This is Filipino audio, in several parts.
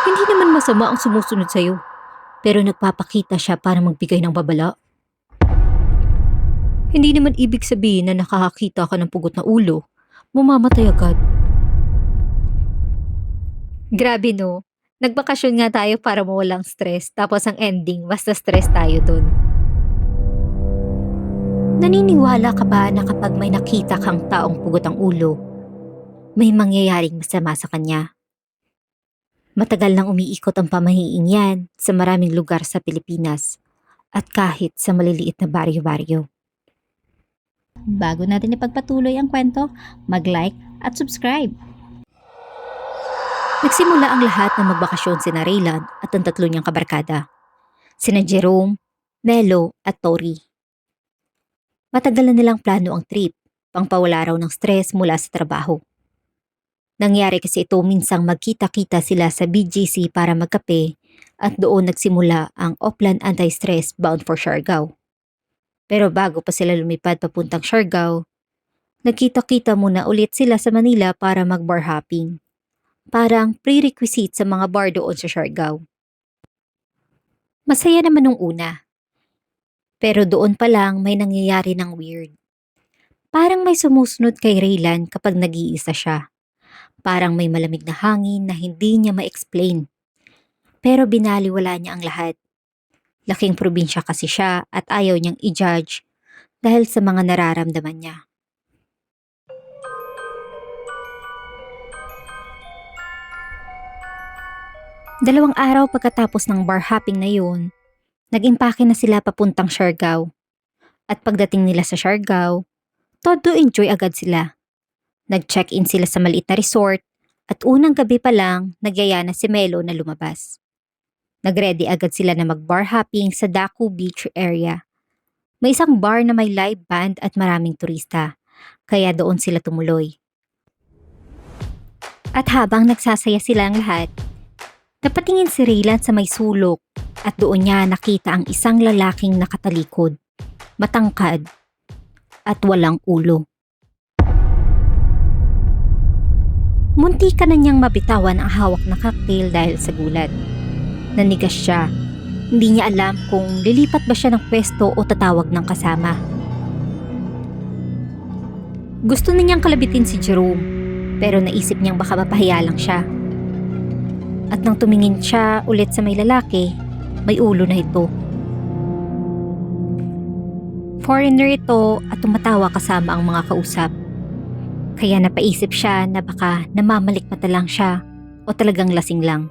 Hindi naman masama ang sumusunod sa'yo. Pero nagpapakita siya para magbigay ng babala. Hindi naman ibig sabihin na nakakakita ka ng pugot na ulo. Mamamatay agad. Grabe no. Nagbakasyon nga tayo para mawalang stress. Tapos ang ending, basta stress tayo dun. Naniniwala ka ba na kapag may nakita kang taong pugot ang ulo, may mangyayaring masama sa kanya? Matagal nang umiikot ang pamahiing yan sa maraming lugar sa Pilipinas at kahit sa maliliit na baryo-baryo. Bago natin ipagpatuloy ang kwento, mag-like at subscribe. Nagsimula ang lahat ng magbakasyon sina Raylan at ang tatlo niyang kabarkada. Sina Jerome, Melo at Tori. Matagal na nilang plano ang trip, pangpawala raw ng stress mula sa trabaho. Nangyari kasi ito minsang magkita-kita sila sa BGC para magkape at doon nagsimula ang Oplan Anti-Stress bound for Siargao. Pero bago pa sila lumipad papuntang Siargao, nagkita-kita muna ulit sila sa Manila para mag-bar hopping parang prerequisite sa mga bar doon sa Siargao. Masaya naman nung una. Pero doon pa lang may nangyayari ng weird. Parang may sumusunod kay Raylan kapag nag-iisa siya. Parang may malamig na hangin na hindi niya ma-explain. Pero binaliwala niya ang lahat. Laking probinsya kasi siya at ayaw niyang i-judge dahil sa mga nararamdaman niya. Dalawang araw pagkatapos ng bar hopping na yun, nag-impake na sila papuntang Siargao. At pagdating nila sa Siargao, todo enjoy agad sila. Nag-check-in sila sa maliit na resort at unang gabi pa lang nagyaya na si Melo na lumabas. Nagready agad sila na mag-bar hopping sa Daku Beach area. May isang bar na may live band at maraming turista, kaya doon sila tumuloy. At habang nagsasaya silang lahat, Napatingin si Raylan sa may sulok at doon niya nakita ang isang lalaking nakatalikod, matangkad, at walang ulo. Munti ka na niyang mabitawan ang hawak na cocktail dahil sa gulat. Nanigas siya. Hindi niya alam kung lilipat ba siya ng pwesto o tatawag ng kasama. Gusto na niyang kalabitin si Jerome, pero naisip niyang baka mapahiya lang siya. At nang tumingin siya ulit sa may lalaki, may ulo na ito. Foreigner ito at tumatawa kasama ang mga kausap. Kaya napaisip siya na baka namamalikmata lang siya o talagang lasing lang.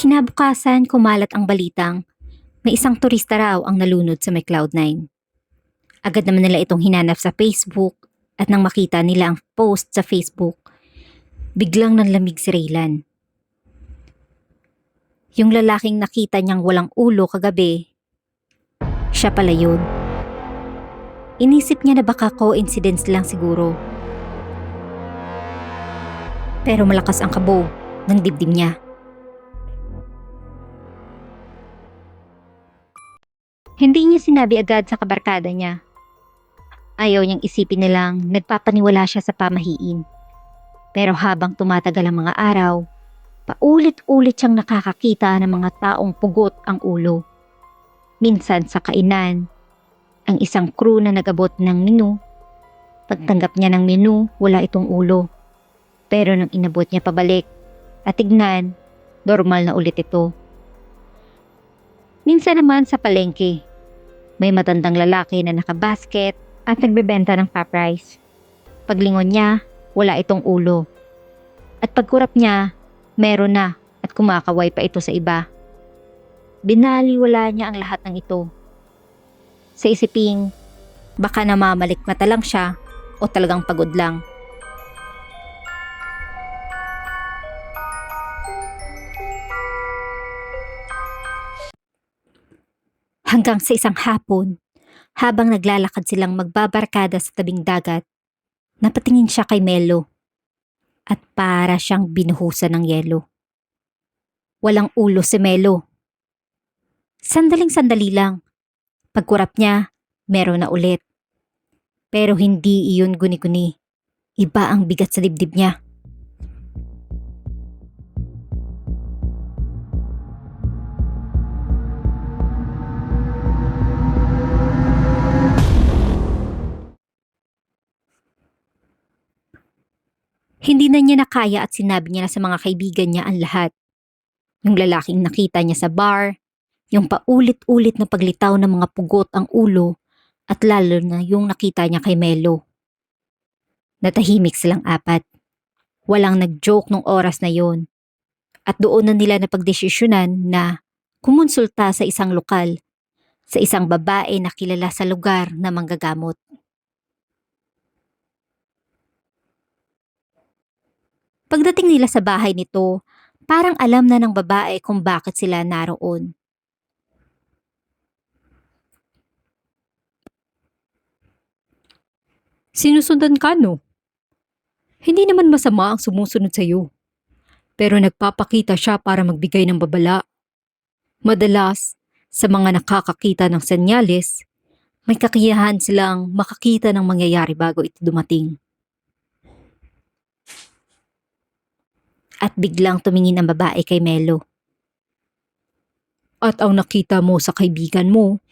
Kinabukasan kumalat ang balitang may isang turista raw ang nalunod sa may Cloud9. Agad naman nila itong hinanap sa Facebook at nang makita nila ang post sa Facebook, biglang nanlamig si Raylan. Yung lalaking nakita niyang walang ulo kagabi, siya pala yun. Inisip niya na baka coincidence lang siguro. Pero malakas ang kabog ng dibdib niya. Hindi niya sinabi agad sa kabarkada niya. Ayaw niyang isipin nilang nagpapaniwala siya sa pamahiin. Pero habang tumatagal ang mga araw, paulit-ulit siyang nakakakita ng mga taong pugot ang ulo. Minsan sa kainan, ang isang crew na nagabot ng menu. Pagtanggap niya ng menu, wala itong ulo. Pero nang inabot niya pabalik at tignan, normal na ulit ito. Minsan naman sa palengke, may matandang lalaki na nakabasket at nagbebenta ng pa-price. Paglingon niya, wala itong ulo. At pagkurap niya, meron na at kumakaway pa ito sa iba. Binaliwala niya ang lahat ng ito. Sa isiping, baka namamalik mata lang siya o talagang pagod lang. Hanggang sa isang hapon, habang naglalakad silang magbabarkada sa tabing dagat, napatingin siya kay Melo at para siyang binuhusan ng yelo. Walang ulo si Melo. Sandaling sandali lang. Pagkurap niya, meron na ulit. Pero hindi iyon guni-guni. Iba ang bigat sa dibdib niya. Hindi na niya nakaya at sinabi niya na sa mga kaibigan niya ang lahat. Yung lalaking nakita niya sa bar, yung paulit-ulit na paglitaw ng mga pugot ang ulo, at lalo na yung nakita niya kay Melo. Natahimik silang apat. Walang nag-joke nung oras na yon. At doon na nila napagdesisyonan na kumonsulta sa isang lokal, sa isang babae na kilala sa lugar na manggagamot. Pagdating nila sa bahay nito, parang alam na ng babae kung bakit sila naroon. Sinusundan ka no? Hindi naman masama ang sumusunod sa iyo. Pero nagpapakita siya para magbigay ng babala. Madalas, sa mga nakakakita ng senyales, may kakayahan silang makakita ng mangyayari bago ito dumating. At biglang tumingin ang babae kay Melo. At ang nakita mo sa kaibigan mo,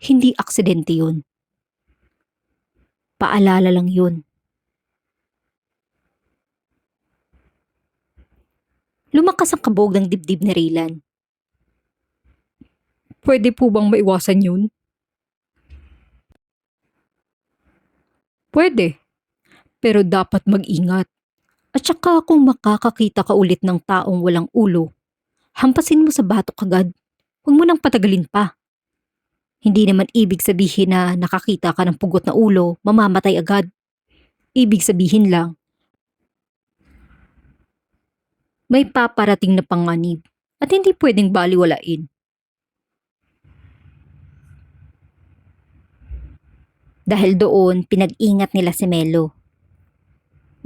hindi aksidente yun. Paalala lang yun. Lumakas ang kabog ng dibdib ni Raylan. Pwede po bang maiwasan yun? Pwede. Pero dapat mag-ingat. At saka kung makakakita ka ulit ng taong walang ulo, hampasin mo sa batok agad. Huwag mo nang patagalin pa. Hindi naman ibig sabihin na nakakita ka ng pugot na ulo, mamamatay agad. Ibig sabihin lang, may paparating na panganib at hindi pwedeng baliwalain. Dahil doon, pinag-ingat nila si Melo.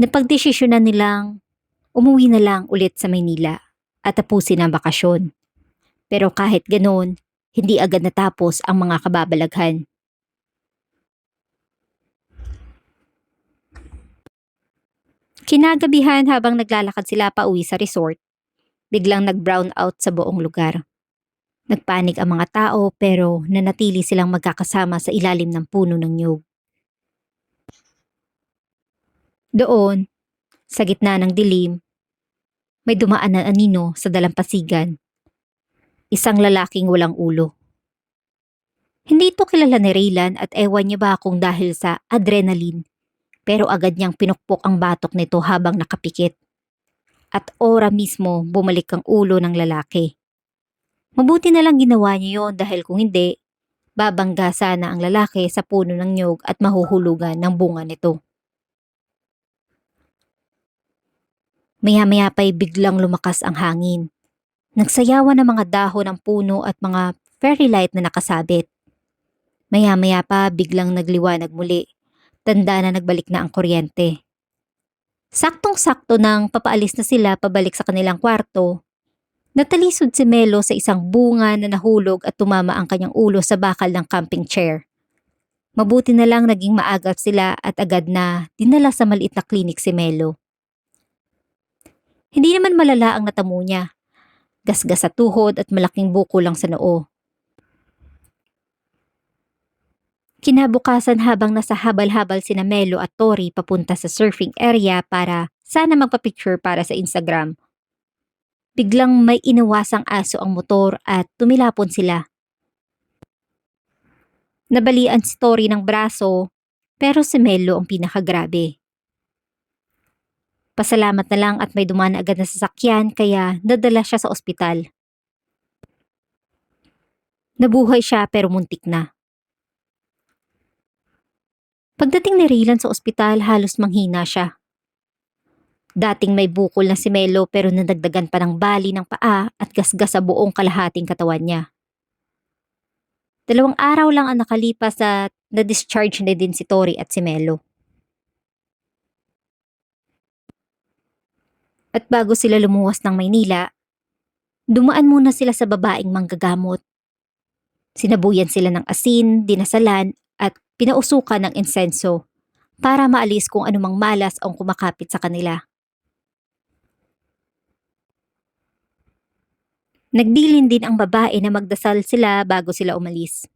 Napagdesisyonan nilang umuwi na lang ulit sa Maynila at tapusin ang bakasyon. Pero kahit ganoon, hindi agad natapos ang mga kababalaghan. Kinagabihan habang naglalakad sila pa uwi sa resort, biglang nag-brown out sa buong lugar. Nagpanik ang mga tao pero nanatili silang magkakasama sa ilalim ng puno ng nyug. Doon, sa gitna ng dilim, may dumaan na anino sa dalampasigan. Isang lalaking walang ulo. Hindi ito kilala ni Raylan at ewan niya ba kung dahil sa adrenaline, pero agad niyang pinukpok ang batok nito habang nakapikit. At ora mismo bumalik ang ulo ng lalaki. Mabuti na lang ginawa niya yon dahil kung hindi, babangga sana ang lalaki sa puno ng nyog at mahuhulugan ng bunga nito. Maya-maya pa'y biglang lumakas ang hangin. Nagsayawan ng mga dahon ng puno at mga fairy light na nakasabit. Maya-maya pa biglang nagliwanag muli. Tanda na nagbalik na ang kuryente. Saktong-sakto nang papaalis na sila pabalik sa kanilang kwarto, natalisod si Melo sa isang bunga na nahulog at tumama ang kanyang ulo sa bakal ng camping chair. Mabuti na lang naging maagat sila at agad na dinala sa maliit na klinik si Melo. Hindi naman malala ang natamo niya. Gasgas sa tuhod at malaking buko lang sa noo. Kinabukasan habang nasa habal-habal sina Melo at Tori papunta sa surfing area para sana magpa-picture para sa Instagram. Biglang may inawasang aso ang motor at tumilapon sila. Nabalian si Tori ng braso pero si Melo ang pinakagrabe. Pasalamat na lang at may dumaan agad na sasakyan kaya nadala siya sa ospital. Nabuhay siya pero muntik na. Pagdating ni Raylan sa ospital, halos manghina siya. Dating may bukol na si Melo pero nadagdagan pa ng bali ng paa at gasgas sa buong kalahating katawan niya. Dalawang araw lang ang nakalipas at na-discharge na din si Tori at si Melo. At bago sila lumuwas ng Maynila, dumaan muna sila sa babaeng manggagamot. Sinabuyan sila ng asin, dinasalan at pinausukan ng insenso para maalis kung anumang malas ang kumakapit sa kanila. Nagbilin din ang babae na magdasal sila bago sila umalis.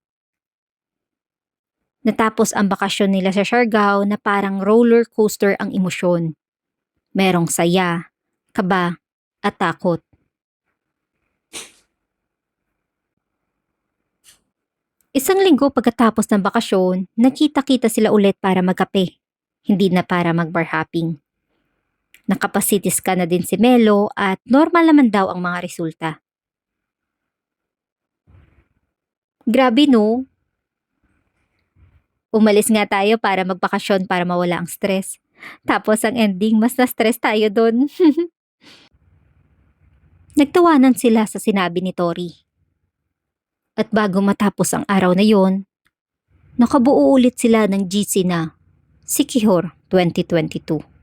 Natapos ang bakasyon nila sa Siargao na parang roller coaster ang emosyon. Merong saya, kaba, at takot. Isang linggo pagkatapos ng bakasyon, nakita-kita sila ulit para magkape, hindi na para mag-bar hopping. Nakapasitis ka na din si Melo at normal naman daw ang mga resulta. Grabe no? Umalis nga tayo para magbakasyon para mawala ang stress. Tapos ang ending, mas na-stress tayo doon. Nagtawanan sila sa sinabi ni Tori. At bago matapos ang araw na yon, nakabuo ulit sila ng GC na Sikihor 2022.